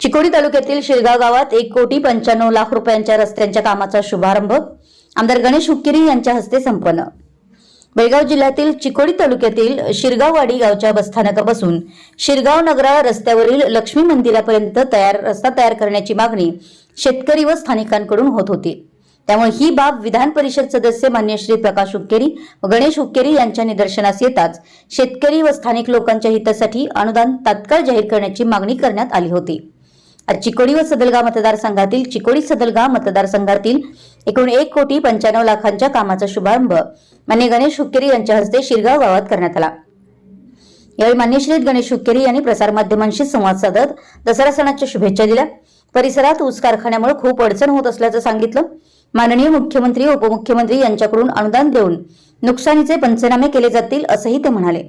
चिकोडी तालुक्यातील शिरगाव गावात एक कोटी पंच्याण्णव लाख रुपयांच्या रस्त्यांच्या कामाचा शुभारंभ आमदार गणेश हुक्केरी यांच्या हस्ते संपन्न. बेळगाव जिल्ह्यातील चिकोडी तालुक्यातील शिरगाववाडी गावच्या बसस्थानकापासून शिरगाव नगरा रस्त्यावरील लक्ष्मी मंदिरापर्यंत तयार रस्ता तयार करण्याची मागणी शेतकरी व स्थानिकांकडून होत होती. त्यामुळे ही बाब विधान परिषद सदस्य मान्य श्री प्रकाश हुक्केरी व गणेश हुक्केरी यांच्या निदर्शनास येताच शेतकरी व स्थानिक लोकांच्या हितासाठी अनुदान तात्काळ जाहीर करण्याची मागणी करण्यात आली होती. चिकोडी व सदलगा मतदारसंघातील चिकोडी सदलगा मतदारसंघातील एकूण एक कोटी पंच्याण्णव लाखांच्या कामाचा शुभारंभ मान्य गणेश हुक्केरी यांच्या हस्ते शिरगाव गावात करण्यात आला. यावेळी मान्यश्रीत गणेश हुक्केरी यांनी प्रसारमाध्यमांशी संवाद साधत दसरा सणाच्या शुभेच्छा दिल्या. परिसरात ऊस कारखान्यामुळे खूप अडचण होत असल्याचं सांगितलं. माननीय मुख्यमंत्री उपमुख्यमंत्री यांच्याकडून अनुदान देऊन नुकसानीचे पंचनामे केले जातील असंही ते म्हणाले.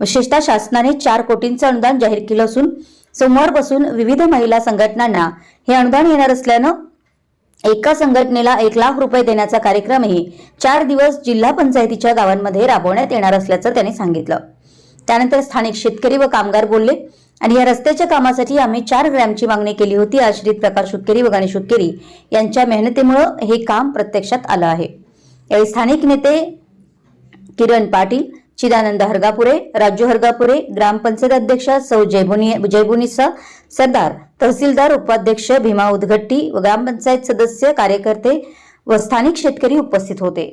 विशेषतः शासनाने चार कोटींचं अनुदान जाहीर केलं असून सोमवारपासून विविध महिला संघटनांना हे अनुदान येणार असल्यानं एका संघटनेला एक लाख रुपये देण्याचा कार्यक्रमही चार दिवस जिल्हा पंचायतीच्या गावांमध्ये राबवण्यात येणार असल्याचं त्यांनी सांगितलं. त्यानंतर स्थानिक शेतकरी व कामगार बोलले आणि या रस्त्याच्या कामासाठी आम्ही चार ग्रॅमची मागणी केली होती आश्रित प्रकाश हुक्केरी व गणेश हुक्केरी यांच्या मेहनतीमुळं हे काम प्रत्यक्षात आलं आहे. यावेळी स्थानिक नेते किरण पाटील चिदानंद हरगापुरे राजू हरगापुरे ग्रामपंचायत अध्यक्षा सौ जयबुनी जयबुनीसा सरदार तहसीलदार उपाध्यक्ष भीमा उदगट्टी व ग्रामपंचायत सदस्य कार्यकर्ते व स्थानिक शेतकरी उपस्थित होते.